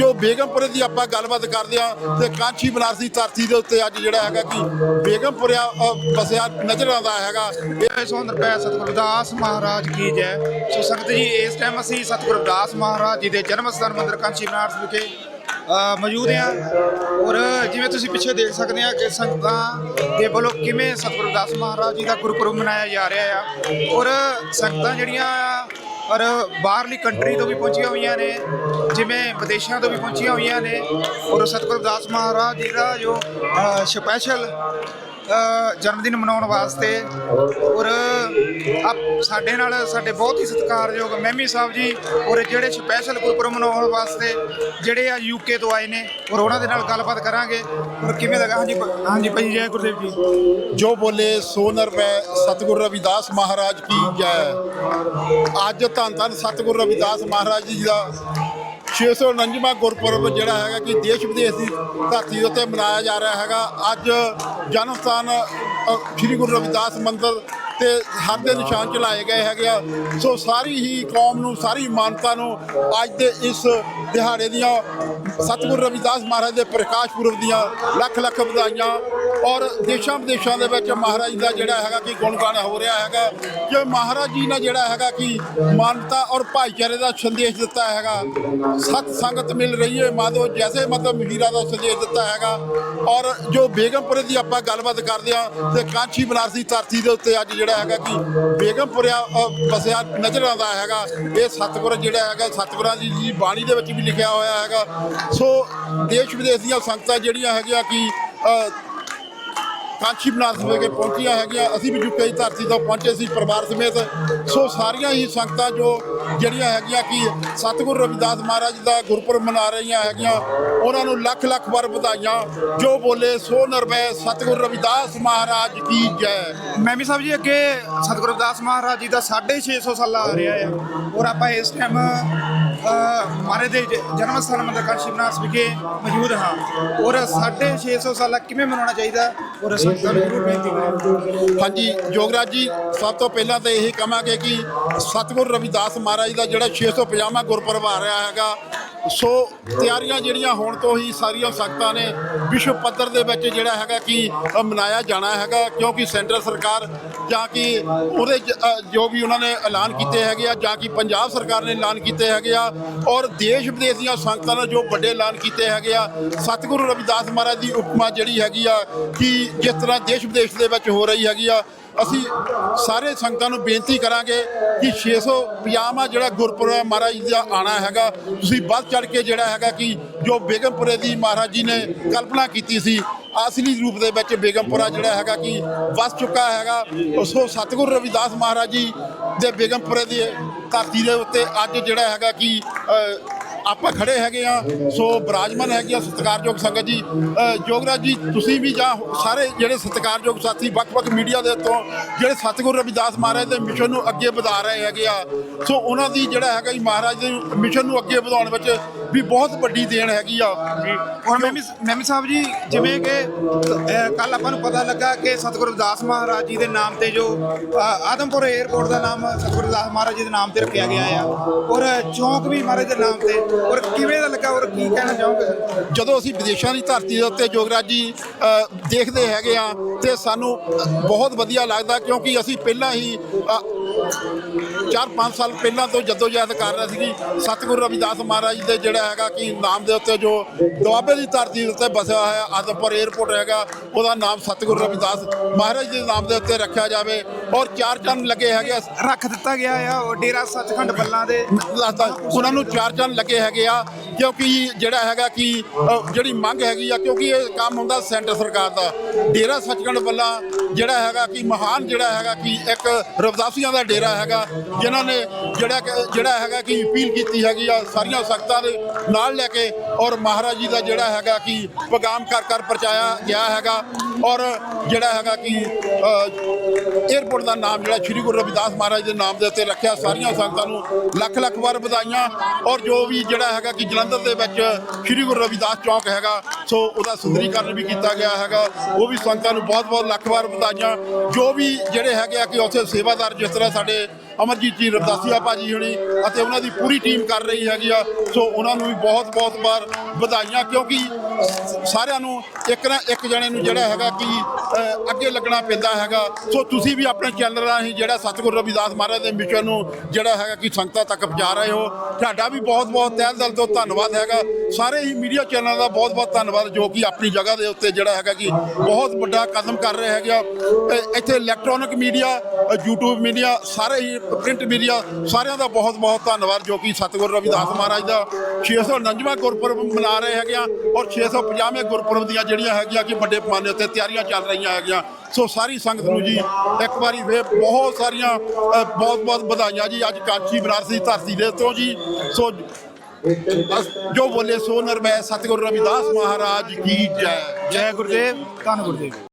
ਜੋ ਬੇਗਮਪੁਰੇ ਦੀ ਆਪਾਂ ਗੱਲਬਾਤ ਕਰਦੇ ਆ ਤੇ ਕਾਂਚੀ ਬਨਾਰਸੀ ਧਰਤੀ ਦੇ ਉੱਤੇ ਅੱਜ ਜਿਹੜਾ ਹੈਗਾ ਕਿ ਬੇਗਮਪੁਰਿਆ ਅ, ਵਸਿਆ ਨਜ਼ਰ ਆਉਂਦਾ ਹੈਗਾ। ਇਹ ਸੌਂਦਰ ਪੈ ਸਤਿਗੁਰੂ ਰਵਿਦਾਸ ਮਹਾਰਾਜ ਕੀ ਜੈ। ਸੋ ਸੰਗਤ ਜੀ ਇਸ ਟਾਈਮ ਅਸੀਂ ਸਤਿਗੁਰੂ ਰਵਿਦਾਸ ਮਹਾਰਾਜ ਜੀ ਦੇ ਜਨਮ ਸਥਾਨ ਮੰਦਿਰ ਕਾਂਚੀ ਬਨਾਰਸ ਵਿਖੇ ਮੌਜੂਦ ਹਾਂ। ਔਰ ਜਿਵੇਂ ਤੁਸੀਂ ਪਿੱਛੇ ਦੇਖ ਸਕਦੇ ਆ ਕਿ ਸੰਗਤਾਂ ਦੇ ਵੱਲੋਂ ਕਿਵੇਂ ਸਤਿਗੁਰੂ ਰਵਿਦਾਸ ਮਹਾਰਾਜ ਜੀ ਦਾ ਗੁਰਪੁਰਬ ਮਨਾਇਆ ਜਾ ਰਿਹਾ ਆ। ਔਰ ਸੰਗਤਾਂ ਜਿਹੜੀਆਂ ਔਰ ਬਾਹਰਲੀ ਕੰਟਰੀ ਤੋਂ ਵੀ ਪਹੁੰਚੀਆਂ ਹੋਈਆਂ ਨੇ, ਜਿਵੇਂ ਵਿਦੇਸ਼ਾਂ ਤੋਂ ਵੀ ਪਹੁੰਚੀਆਂ ਹੋਈਆਂ ਨੇ। ਔਰ ਸਤਿਗੁਰੂ ਰਵਿਦਾਸ ਮਹਾਰਾਜ ਜੀ ਦਾ ਜੋ ਸਪੈਸ਼ਲ ਜਨਮ ਦਿਨ ਮਨਾਉਣ ਵਾਸਤੇ ਔਰ ਆਪ ਸਾਡੇ ਨਾਲ ਸਾਡੇ ਬਹੁਤ ਹੀ ਸਤਿਕਾਰਯੋਗ ਮਹਿਮੀ ਸਾਹਿਬ ਜੀ ਔਰ ਜਿਹੜੇ ਸਪੈਸ਼ਲ ਗੁਰਪੁਰਬ ਮਨਾਉਣ ਵਾਸਤੇ ਜਿਹੜੇ ਆ ਯੂਕੇ ਤੋਂ ਆਏ ਨੇ ਔਰ ਉਹਨਾਂ ਦੇ ਨਾਲ ਗੱਲਬਾਤ ਕਰਾਂਗੇ। ਔਰ ਕਿਵੇਂ ਲੱਗਾ? ਹਾਂਜੀ ਭ- ਹਾਂਜੀ ਭਾਈ, ਜੈ ਗੁਰਦੇਵ ਜੀ। ਜੋ ਬੋਲੇ ਸੋ ਨਰਵੈ ਸਤਿਗੁਰ ਰਵਿਦਾਸ ਮਹਾਰਾਜ ਕੀ ਜੈ। ਅੱਜ ਧੰਨ ਧੰਨ ਸਤਿਗੁਰ ਰਵਿਦਾਸ ਮਹਾਰਾਜ ਜੀ ਦਾ 649ਵਾਂ ਗੁਰਪੁਰਬ ਜਿਹੜਾ ਹੈਗਾ ਕਿ ਦੇਸ਼ ਵਿਦੇਸ਼ ਦੀ ਧਰਤੀ ਉੱਤੇ ਮਨਾਇਆ ਜਾ ਰਿਹਾ ਹੈਗਾ। ਅੱਜ ਜਨਮ ਸਥਾਨ ਸ੍ਰੀ ਗੁਰੂ ਰਵਿਦਾਸ ਮੰਦਿਰ ਤੇ ਹਰ ਦੇ ਨਿਸ਼ਾਨ ਚਲਾਏ ਗਏ ਹੈਗੇ ਆ। ਸੋ ਸਾਰੀ ਹੀ ਕੌਮ ਨੂੰ, ਸਾਰੀ ਮਾਨਤਾ ਨੂੰ ਅੱਜ ਦੇ ਇਸ ਦਿਹਾੜੇ ਦੀਆਂ ਸਤਿਗੁਰੂ ਰਵਿਦਾਸ ਮਹਾਰਾਜ ਦੇ ਪ੍ਰਕਾਸ਼ ਪੁਰਬ ਦੀਆਂ ਲੱਖ ਲੱਖ ਵਧਾਈਆਂ ਔਰ ਦੇਸ਼ਾਂ ਵਿਦੇਸ਼ਾਂ ਦੇ ਵਿੱਚ ਮਹਾਰਾਜ ਦਾ ਜਿਹੜਾ ਹੈਗਾ ਕਿ ਗੁਣਗਾਨ ਹੋ ਰਿਹਾ ਹੈਗਾ। ਕਿ ਮਹਾਰਾਜ ਜੀ ਨੇ ਜਿਹੜਾ ਹੈਗਾ ਕਿ ਮਾਨਵਤਾ ਔਰ ਭਾਈਚਾਰੇ ਦਾ ਸੰਦੇਸ਼ ਦਿੱਤਾ ਹੈਗਾ ਸਤ ਸੰਗਤ ਮਿਲ ਰਹੀ ਹੈ ਮਾਧੋ ਜੈਸੇ ਮਤਲਬ ਮਹੀਰਾ ਦਾ ਸੰਦੇਸ਼ ਦਿੱਤਾ ਹੈਗਾ। ਔਰ ਜੋ ਬੇਗਮਪੁਰੇ ਦੀ ਆਪਾਂ ਗੱਲਬਾਤ ਕਰਦੇ ਆ ਤੇ ਕਾਂਚੀ ਬਨਾਰਸੀ ਧਰਤੀ ਦੇ ਉੱਤੇ ਅੱਜ ਜਿਹੜਾ ਹੈਗਾ ਕਿ ਬੇਗਮਪੁਰਿਆ ਅ, ਵਸਿਆ ਨਜ਼ਰ ਆਉਂਦਾ ਹੈਗਾ। ਇਹ ਸਤਿਗੁਰ ਜਿਹੜਾ ਹੈਗਾ ਸਤਿਗੁਰਾਂ ਦੀ ਜੀ ਬਾਣੀ ਦੇ ਵਿੱਚ ਵੀ ਲਿਖਿਆ ਹੋਇਆ ਹੈਗਾ। ਸੋ ਦੇਸ਼ ਵਿਦੇਸ਼ ਦੀਆਂ ਸੰਗਤਾਂ ਜਿਹੜੀਆਂ ਹੈਗੀਆਂ ਕਿ ਅ, ਕਾਂਚੀ ਬਨਾਰਸ ਵਿਖੇ ਪਹੁੰਚੀਆਂ ਹੈਗੀਆਂ। ਅਸੀਂ ਵੀ ਯੂਕੇ ਦੀ ਧਰਤੀ ਤੋਂ ਪਹੁੰਚੇ ਸੀ ਪਰਿਵਾਰ ਸਮੇਤ। ਸੋ ਸਾਰੀਆਂ ਹੀ ਸੰਗਤਾਂ ਜੋ ਜਿਹੜੀਆਂ ਹੈਗੀਆਂ ਕਿ ਸਤਿਗੁਰੂ ਰਵਿਦਾਸ ਮਹਾਰਾਜ ਦਾ ਗੁਰਪੁਰਬ ਮਨਾ ਰਹੀਆਂ ਹੈਗੀਆਂ ਉਹਨਾਂ ਨੂੰ ਲੱਖ ਲੱਖ ਵਾਰ ਵਧਾਈਆਂ। ਜੋ ਬੋਲੇ ਸੋ ਨਰਵੈ ਸਤਿਗੁਰੂ ਰਵਿਦਾਸ ਮਹਾਰਾਜ ਕੀ ਜੈ। ਮੈਮੀ ਸਾਹਿਬ ਜੀ ਅੱਗੇ ਸਤਿਗੁਰੂ ਰਵਿਦਾਸ ਮਹਾਰਾਜ ਜੀ ਦਾ 650 ਸਾਲਾ ਆ ਰਿਹਾ ਹੈ ਔਰ ਆਪਾਂ ਇਸ ਟਾਈਮ ਮਾਰੇ ਦੇ ਜਨਮ ਸਥਾਨ ਮੰਦਰ ਕਾਸ਼ੀ ਬਨਾਰਸ ਵਿਖੇ ਮੌਜੂਦ ਹਾਂ। ਔਰ 650 ਸਾਲਾ ਕਿਵੇਂ ਮਨਾਉਣਾ ਚਾਹੀਦਾ? ਔਰ ਸੰਗਤਾਂ ਨੂੰ ਜ਼ਰੂਰ ਬੇਨਤੀ ਕਰਾਂਗੇ। ਹਾਂਜੀ ਜੋਗਰਾਜ ਜੀ ਸਭ ਤੋਂ ਪਹਿਲਾਂ ਤਾਂ ਇਹ ਕਹਾਂਗੇ ਕਿ ਸਤਿਗੁਰੂ ਰਵਿਦਾਸ ਮਹਾਰਾਜ ਦਾ ਜਿਹੜਾ 650ਵਾਂ ਗੁਰਪੁਰਬ ਆ ਰਿਹਾ ਹੈਗਾ, ਸੋ ਤਿਆਰੀਆਂ ਜਿਹੜੀਆਂ ਹੋਣ ਤੋਂ ਹੀ ਸਾਰੀਆਂ ਸੰਗਤਾਂ ਨੇ, ਵਿਸ਼ਵ ਪੱਧਰ ਦੇ ਵਿੱਚ ਜਿਹੜਾ ਹੈਗਾ ਕਿ ਮਨਾਇਆ ਜਾਣਾ ਹੈਗਾ, ਕਿਉਂਕਿ ਸੈਂਟਰ ਸਰਕਾਰ ਜਾਂ ਕਿ ਉਹਦੇ ਜੋ ਵੀ ਉਹਨਾਂ ਨੇ ਐਲਾਨ ਕੀਤੇ ਹੈਗੇ ਆ, ਜਾਂ ਕਿ ਪੰਜਾਬ ਸਰਕਾਰ ਨੇ ਐਲਾਨ ਕੀਤੇ ਹੈਗੇ ਆ, ਔਰ ਦੇਸ਼ ਵਿਦੇਸ਼ ਦੀਆਂ ਸੰਗਤਾਂ ਨੇ ਜੋ ਵੱਡੇ ਐਲਾਨ ਕੀਤੇ ਹੈਗੇ ਆ, ਸਤਿਗੁਰੂ ਰਵਿਦਾਸ ਮਹਾਰਾਜ ਦੀ ਉਪਮਾ ਜਿਹੜੀ ਹੈਗੀ ਆ, ਕਿ ਜਿਸ ਤਰ੍ਹਾਂ ਦੇਸ਼ ਵਿਦੇਸ਼ ਦੇ ਵਿੱਚ ਹੋ ਰਹੀ ਹੈਗੀ ਆ ਅਸੀਂ ਸਾਰੇ ਸੰਗਤਾਂ ਨੂੰ ਬੇਨਤੀ ਕਰਾਂਗੇ ਕਿ 650ਵਾਂ ਜਿਹੜਾ ਗੁਰਪੁਰਬ ਮਹਾਰਾਜ ਜੀ ਦਾ ਆਣਾ ਹੈਗਾ। ਤੁਸੀਂ ਵੱਧ ਚੜ ਕੇ ਜਿਹੜਾ ਹੈਗਾ ਕਿ ਜੋ ਬੇਗਮਪੁਰੇ ਦੀ ਮਹਾਰਾਜ ਜੀ ਨੇ ਕਲਪਨਾ ਕੀਤੀ ਸੀ ਅਸਲੀ ਰੂਪ ਦੇ ਵਿੱਚ ਬੇਗਮਪੁਰਾ ਜਿਹੜਾ ਹੈਗਾ ਕਿ ਵਸ ਚੁੱਕਾ ਹੈਗਾ। ਉਸੋ ਸਤਿਗੁਰੂ ਰਵਿਦਾਸ ਮਹਾਰਾਜ ਜੀ ਦੇ ਬੇਗਮਪੁਰੇ ਦੀ ਧਰਤੀ ਦੇ ਉੱਤੇ ਅੱਜ ਜਿਹੜਾ ਹੈਗਾ ਕਿ ਆਪਾਂ ਖੜੇ ਹੈਗੇ ਆ ਸੋ ਬਰਾਜਮਨ ਹੈਗੇ ਆ ਸਤਿਕਾਰਯੋਗ ਸੰਗਤ ਜੀ। ਅ, ਜੋਗਰਾਜ ਜੀ ਤੁਸੀਂ ਵੀ ਜਾਂ ਸਾਰੇ ਜਿਹੜੇ ਸਤਿਕਾਰਯੋਗ ਸਾਥੀ ਵੱਖ-ਵੱਖ ਮੀਡੀਆ ਦੇ ਤੋਂ ਜਿਹੜੇ ਸਤਿਗੁਰੂ ਰਵਿਦਾਸ ਮਹਾਰਾਜ ਦੇ ਮਿਸ਼ਨ ਨੂੰ ਅੱਗੇ ਵਧਾ ਰਹੇ ਹੈਗੇ ਆ ਸੋ ਉਹਨਾਂ ਦੀ ਜਿਹੜਾ ਹੈਗਾ ਜੀ ਮਹਾਰਾਜ ਦੇ ਮਿਸ਼ਨ ਨੂੰ ਅੱਗੇ ਵਧਾਉਣ ਵਿੱਚ ਵੀ ਬਹੁਤ ਵੱਡੀ ਦੇਣ ਹੈਗੀ ਆ। ਔਰ ਮੈਮੀ ਮੈਮੀ ਸਾਹਿਬ ਜੀ ਜਿਵੇਂ ਕਿ ਕੱਲ ਆਪਾਂ ਨੂੰ ਪਤਾ ਲੱਗਾ ਕਿ ਸਤਿਗੁਰੂ ਰਵਿਦਾਸ ਮਹਾਰਾਜ ਜੀ ਦੇ ਨਾਮ ਤੇ ਜੋ ਆਦਮਪੁਰ 에ਅਰਪੋਰਟ ਦਾ ਨਾਮ ਸਤਿਗੁਰੂ ਰਵਿਦਾਸ ਮਹਾਰਾਜ ਜੀ ਦੇ ਨਾਮ ਤੇ ਰੱਖਿਆ ਗਿਆ ਆ। ਔਰ ਚੌਂਕ ਵੀ ਮਹਾਰਾਜ ਦੇ ਨਾਮ ਤੇ ਔਰ ਕਿਵੇਂ ਦਾ ਲੱਗਾ ਔਰ ਕੀ ਕਹਿਣਾ ਚਾਹੋਗੇ? ਜਦੋਂ ਅਸੀਂ ਵਿਦੇਸ਼ਾਂ ਦੀ ਧਰਤੀ ਦੇ ਉੱਤੇ ਜੋਗਰਾਜ ਜੀ ਦੇਖਦੇ ਹੈਗੇ ਆ ਤੇ ਸਾਨੂੰ ਬਹੁਤ ਵਧੀਆ ਲੱਗਦਾ ਕਿਉਂਕਿ ਅਸੀਂ ਪਹਿਲਾਂ ਹੀ 4-5 ਸਾਲ ਪਹਿਲਾਂ ਤੋਂ ਜਦੋਜਹਿਦ ਕਰ ਰਹੇ ਸੀਗੀ ਸਤਿਗੁਰੂ ਰਵਿਦਾਸ ਮਹਾਰਾਜ ਦੇ ਜਿਹੜਾ ਹੈਗਾ ਕਿ ਨਾਮ ਦੇ ਉੱਤੇ ਜੋ ਦੁਆਬੇ ਦੀ ਧਰਤੀ ਉੱਤੇ ਵਸਿਆ ਹੋਇਆ ਆਦਮਪੁਰ 에ਅਰਪੋਰਟ ਹੈਗਾ ਉਹਦਾ ਨਾਮ ਸਤਿਗੁਰੂ ਰਵਿਦਾਸ ਮਹਾਰਾਜ ਦੇ ਨਾਮ ਦੇ ਉੱਤੇ ਰੱਖਿਆ ਜਾਵੇ ਔਰ ਚਾਰ ਚੰਨ ਲੱਗੇ ਹੈਗੇ ਰੱਖ ਦਿੱਤਾ ਗਿਆ ਆ ਉਹ ਡੇਰਾ ਸੱਚਖੰਡ ਬੱਲਾਂ ਦੇ। ਉਹਨਾਂ ਨੂੰ ਚਾਰ ਚੰਨ ਲੱਗੇ ਹੈਗੇ ਆ ਕਿਉਂਕਿ ਜਿਹੜਾ ਹੈਗਾ ਕਿ ਜਿਹੜੀ ਮੰਗ ਹੈਗੀ ਆ ਕਿਉਂਕਿ ਇਹ ਕੰਮ ਹੁੰਦਾ ਸੈਂਟਰ ਸਰਕਾਰ ਦਾ। ਡੇਰਾ ਸੱਚਖੰਡ ਵੱਲਾ ਜਿਹੜਾ ਹੈਗਾ ਕਿ ਮਹਾਨ ਜਿਹੜਾ ਹੈਗਾ ਕਿ ਇੱਕ ਰਵਦਾਸੀਆਂ ਦਾ ਡੇਰਾ ਹੈਗਾ, ਜਿਨ੍ਹਾਂ ਨੇ ਜਿਹੜਾ ਜਿਹੜਾ ਹੈਗਾ ਕਿ ਅਪੀਲ ਕੀਤੀ ਹੈਗੀ ਆ ਸਾਰੀਆਂ ਸੰਗਤਾਂ ਦੇ ਨਾਲ ਲੈ ਕੇ ਔਰ ਮਹਾਰਾਜ ਜੀ ਦਾ ਜਿਹੜਾ ਹੈਗਾ ਕਿ ਪਗਾਮ ਕਰ ਕਰ ਪਰਚਾਇਆ ਗਿਆ ਹੈਗਾ ਔਰ ਜਿਹੜਾ ਹੈਗਾ ਕਿ 에ਅਰਪੋਰਟ ਦਾ ਨਾਮ ਜਿਹੜਾ ਸ੍ਰੀ ਗੁਰੂ ਰਵਿਦਾਸ ਮਹਾਰਾਜ ਦੇ ਨਾਮ ਦੇ ਉੱਤੇ ਰੱਖਿਆ, ਸਾਰੀਆਂ ਸੰਗਤਾਂ ਨੂੰ ਲੱਖ ਲੱਖ ਵਾਰ ਵਧਾਈਆਂ ਔਰ ਜੋ ਵੀ ਜਿਹੜਾ ਹੈਗਾ ਕਿ ਜਲੰਧਰ ਦੇ ਵਿੱਚ ਸ੍ਰੀ ਗੁਰੂ ਰਵਿਦਾਸ ਚੌਕ ਹੈਗਾ, ਸੋ ਉਹਦਾ ਸੁੰਦਰੀਕਰਨ ਵੀ ਕੀਤਾ ਗਿਆ ਹੈਗਾ, ਉਹ ਵੀ ਸੰਗਤਾਂ ਨੂੰ ਬਹੁਤ ਬਹੁਤ ਲੱਖ ਵਾਰ ਵਧਾਈਆਂ, ਜੋ ਵੀ ਜਿਹੜੇ ਹੈਗੇ ਆ ਕਿ ਉੱਥੇ ਸੇਵਾਦਾਰ ਜਿਸ ਤਰ੍ਹਾਂ ਸਾਡੇ ਅਮਰਜੀਤ ਜੀ, ਰਵਦਾਸੀਆ ਭਾਜੀ ਹੋਣੀ ਅਤੇ ਉਹਨਾਂ ਦੀ ਪੂਰੀ ਟੀਮ ਕਰ ਰਹੀ ਹੈਗੀ ਆ। ਸੋ ਉਹਨਾਂ ਨੂੰ ਵੀ ਬਹੁਤ ਬਹੁਤ ਵਾਰ ਵਧਾਈਆਂ, ਕਿਉਂਕਿ ਸਾਰਿਆਂ ਨੂੰ ਇੱਕ ਨਾ ਇੱਕ ਜਣੇ ਨੂੰ ਜਿਹੜਾ ਹੈਗਾ ਕਿ ਅੱਗੇ ਲੱਗਣਾ ਪੈਂਦਾ ਹੈਗਾ। ਸੋ ਤੁਸੀਂ ਵੀ ਆਪਣੇ ਚੈਨਲ ਰਾਹੀਂ ਜਿਹੜਾ ਸਤਿਗੁਰੂ ਰਵਿਦਾਸ ਮਹਾਰਾਜ ਦੇ ਮਿਸ਼ਨ ਨੂੰ ਜਿਹੜਾ ਹੈਗਾ ਕਿ ਸੰਗਤਾਂ ਤੱਕ ਪਹੁੰਚਾ ਰਹੇ ਹੋ। ਤੁਹਾਡਾ ਵੀ ਬਹੁਤ ਬਹੁਤ ਤਹਿ ਦਿਲ ਤੋਂ ਧੰਨਵਾਦ ਹੈਗਾ। ਸਾਰੇ ਹੀ ਮੀਡੀਆ ਚੈਨਲਾਂ ਦਾ ਬਹੁਤ ਬਹੁਤ ਧੰਨਵਾਦ ਜੋ ਕਿ ਆਪਣੀ ਜਗ੍ਹਾ ਦੇ ਉੱਤੇ ਜਿਹੜਾ ਹੈਗਾ ਕਿ ਬਹੁਤ ਵੱਡਾ ਕਦਮ ਕਰ ਰਹੇ ਹੈਗਾ ਇੱਥੇ ਇਲੈਕਟ੍ਰੋਨਿਕ ਮੀਡੀਆ ਅ, YouTube ਮੀਡੀਆ ਸਾਰੇ ਹੀ ਪ੍ਰਿੰਟ ਮੀਡੀਆ ਸਾਰਿਆਂ ਦਾ ਬਹੁਤ ਬਹੁਤ ਧੰਨਵਾਦ ਜੋ ਕਿ ਸਤਿਗੁਰੂ ਰਵਿਦਾਸ ਮਹਾਰਾਜ ਦਾ 649ਵਾਂ ਗੁਰਪੁਰਬ ਮਨਾ ਰਹੇ ਹੈਗੇ ਆ। ਔਰ 650ਵੇਂ ਗੁਰਪੁਰਬ ਦੀਆਂ ਜਿਹੜੀਆਂ ਹੈਗੀਆਂ ਕਿ ਵੱਡੇ ਪੈਮਾਨੇ ਉੱਤੇ ਤਿਆਰੀਆਂ ਚੱਲ ਰਹੀਆਂ ਹੈਗੀਆਂ। ਸੋ ਸਾਰੀ ਸੰਗਤ ਨੂੰ ਜੀ ਇੱਕ ਵਾਰੀ ਫੇਰ ਬਹੁਤ ਸਾਰੀਆਂ ਬਹੁਤ ਬਹੁਤ ਵਧਾਈਆਂ ਜੀ। ਅੱਜ ਕਾਂਚੀ ਬਨਾਰਸੀ ਧਰਤੀ ਦੇ ਤੋਂ ਜੀ। ਸੋ ਜੋ ਬੋਲੇ ਸੋ ਨਰਮੈ ਸਤਿਗੁਰੂ ਰਵਿਦਾਸ ਮਹਾਰਾਜ ਕੀ ਜੈ। ਜੈ ਗੁਰਦੇਵ, ਧੰਨ ਗੁਰਦੇਵ।